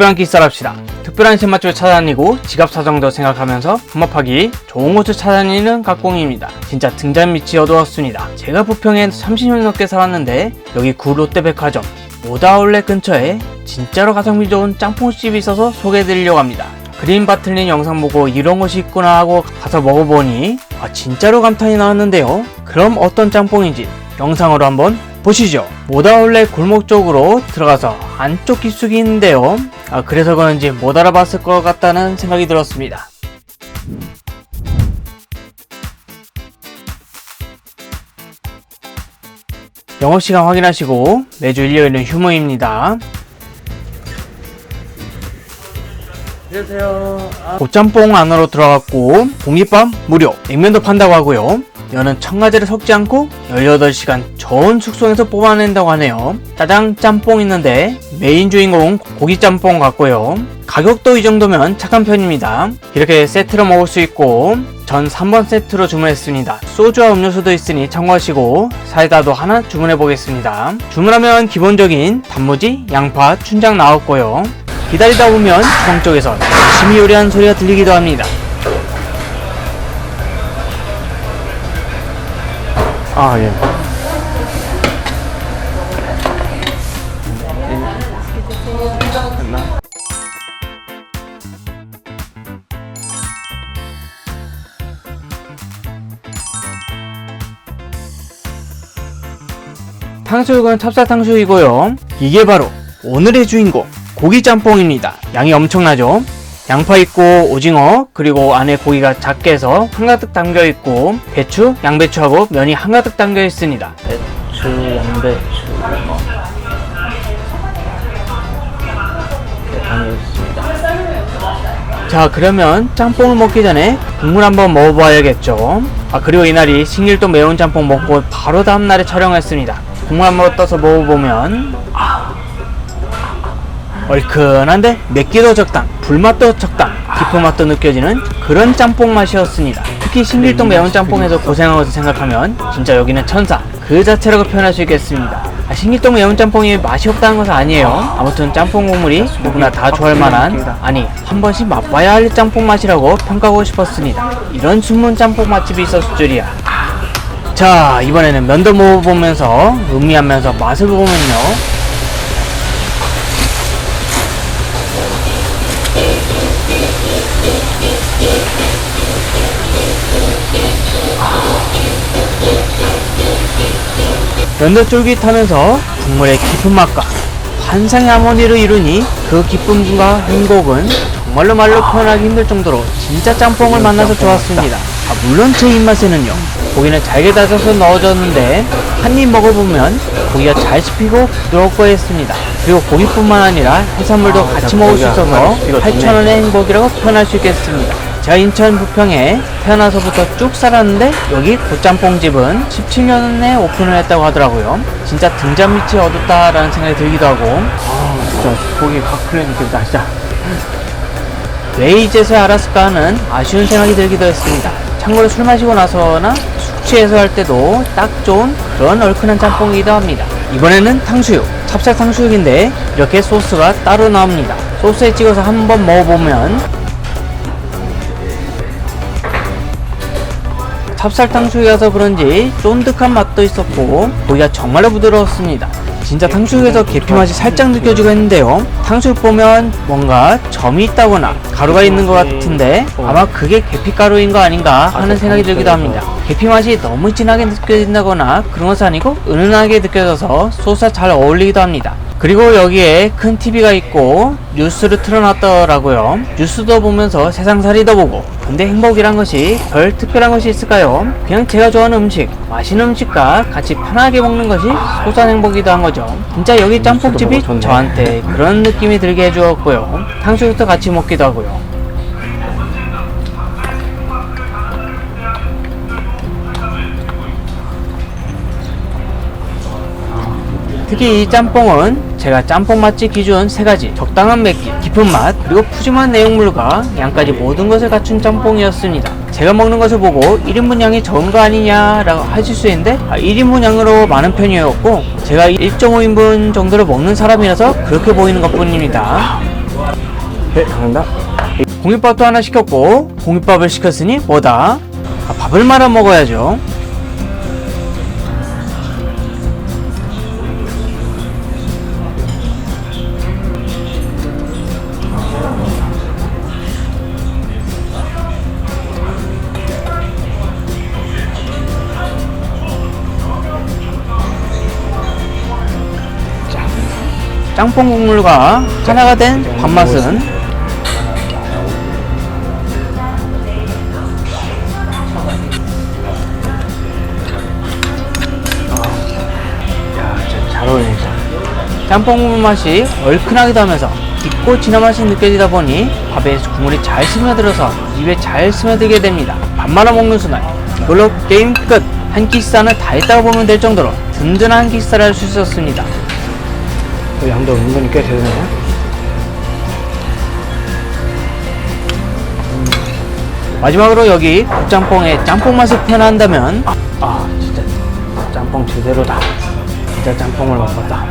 특별한 끼살 합시다. 특별한 신맛집을 찾아다니고 지갑 사정도 생각하면서 분업하기 좋은 곳을 찾아다니는 각공입니다. 진짜 등잔 밑이 어두웠습니다. 제가 부평에 30년 넘게 살았는데 여기 구 롯데백화점 모다아울렛 근처에 진짜로 가성비 좋은 짬뽕집이 있어서 소개해드리려고 합니다. 그린 바틀린 영상 보고 이런 곳이 있구나 하고 가서 먹어보니 아 진짜로 감탄이 나왔는데요. 그럼 어떤 짬뽕인지 영상으로 한번 보시죠. 모다아울렛 골목 쪽으로 들어가서 안쪽 깊숙이 있는데요. 아 그래서 그런지 못 알아봤을 것 같다는 생각이 들었습니다. 영업시간 확인하시고 매주 일요일은 휴무입니다. 안녕하세요. 곱짬뽕 안으로 들어갔고 공깃밥 무료, 냉면도 판다고 하고요. 여는 청가제를 섞지 않고 18시간 저온 숙성해서 뽑아낸다고 하네요. 짜장 짬뽕 있는데 메인 주인공 고기 짬뽕 같고요. 가격도 이 정도면 착한 편입니다. 이렇게 세트로 먹을 수 있고 전 3번 세트로 주문했습니다. 소주와 음료수도 있으니 참고하시고 사이다도 하나 주문해 보겠습니다. 주문하면 기본적인 단무지, 양파, 춘장 나왔고요. 기다리다 보면 주방 쪽에서 열심히 요리하는 소리가 들리기도 합니다. 아, 예. 탕수육은 찹쌀 탕수육이고요. 이게 바로 오늘의 주인공 고기 짬뽕입니다. 양이 엄청나죠? 양파 있고 오징어 그리고 안에 고기가 작게 해서 한가득 담겨 있고 배추, 양배추하고 면이 한가득 담겨 있습니다. 배추, 양배추 이렇게 담겨 있습니다. 자 그러면 짬뽕을 먹기 전에 국물 한번 먹어봐야겠죠. 아 그리고 이날이 신길도 매운 짬뽕 먹고 바로 다음날에 촬영했습니다. 국물 한번 떠서 먹어보면 아, 얼큰한데 맵기도 적당, 불맛도 적당, 깊은 맛도 느껴지는 그런 짬뽕 맛이었습니다. 특히 신길동 매운 짬뽕에서 고생한 것을 생각하면 진짜 여기는 천사 그 자체라고 표현할 수 있겠습니다. 아, 신길동 매운 짬뽕이 맛이 없다는 것은 아니에요. 아무튼 짬뽕 국물이 누구나 다 좋아할 만한 아니 한 번씩 맛봐야 할 짬뽕 맛이라고 평가하고 싶었습니다. 이런 숨은 짬뽕 맛집이 있었을 줄이야. 자 이번에는 면도 먹어보면서 음미하면서 맛을 보면요 면도 쫄깃하면서 국물의 깊은 맛과 환상의 하모니를 이루니 그 기쁨과 행복은 정말로 말로 표현하기 힘들 정도로 진짜 짬뽕을 만나서 좋았습니다. 아, 물론 제 입맛에는요. 고기는 잘게 다져서 넣어줬는데 한 입 먹어보면 고기가 잘 씹히고 부드럽고 했습니다. 그리고 고기뿐만 아니라 해산물도 같이 먹을 수 있어서 8,000원의 행복이라고 표현할 수 있겠습니다. 제가 인천 부평에 태어나서부터 쭉 살았는데 여기 고짬뽕집은 17년에 오픈을 했다고 하더라고요. 진짜 등잔 밑이 어둡다라는 생각이 들기도 하고 아 진짜 고기 확 그래 느껴진다 진짜 왜 이제서야 알았을까 하는 아쉬운 생각이 들기도 했습니다. 참고로 술 마시고 나서나 숙취해소 할 때도 딱 좋은 그런 얼큰한 짬뽕이기도 합니다. 이번에는 탕수육, 찹쌀 탕수육인데 이렇게 소스가 따로 나옵니다. 소스에 찍어서 한번 먹어보면 찹쌀 탕수육이라서 그런지 쫀득한 맛도 있었고 고기가 정말로 부드러웠습니다. 진짜 탕수육에서 계피 맛이 살짝 느껴지고 했는데요. 탕수육 보면 뭔가 점이 있다거나 가루가 있는 것 같은데 아마 그게 계피 가루인 거 아닌가 하는 생각이 들기도 합니다. 계피 맛이 너무 진하게 느껴진다거나 그런 것은 아니고 은은하게 느껴져서 소스와 잘 어울리기도 합니다. 그리고 여기에 큰 TV가 있고 뉴스를 틀어놨더라고요. 뉴스도 보면서 세상살이도 보고 근데 행복이란 것이 별 특별한 것이 있을까요? 그냥 제가 좋아하는 음식, 맛있는 음식과 같이 편하게 먹는 것이 소소한 행복이기도 한 거죠. 진짜 여기 짬뽕집이 저한테 그런 느낌이 들게 해주었고요. 탕수육도 같이 먹기도 하고요. 특히 이 짬뽕은 제가 짬뽕 맛집 기준 세 가지 적당한 맵기, 깊은 맛, 그리고 푸짐한 내용물과 양까지 모든 것을 갖춘 짬뽕이었습니다. 제가 먹는 것을 보고 1인분 양이 적은 거 아니냐 라고 하실 수 있는데 아, 1인분 양으로 많은 편이었고 제가 1.5인분 정도를 먹는 사람이라서 그렇게 보이는 것 뿐입니다. 네, 감사합니다. 공깃밥도 하나 시켰고 공깃밥을 시켰으니 뭐다? 아, 밥을 말아 먹어야죠. 짬뽕 국물과 하나가 된 밥맛은 잘 어울린다. 짬뽕 국물 맛이 얼큰하기도 하면서 깊고 진한 맛이 느껴지다 보니 밥에 국물이 잘 스며들어서 입에 잘 스며들게 됩니다. 밥 말아 먹는 순간 이걸로 게임 끝! 한 끼 식사는 다 했다고 보면 될 정도로 든든한 한 끼 식사를 할 수 있었습니다. 그 양도 은근히 꽤 되네요. 마지막으로 여기 국짬뽕의 짬뽕 맛을 표현한다면 아, 진짜 짬뽕 제대로다. 진짜 짬뽕을 먹었다.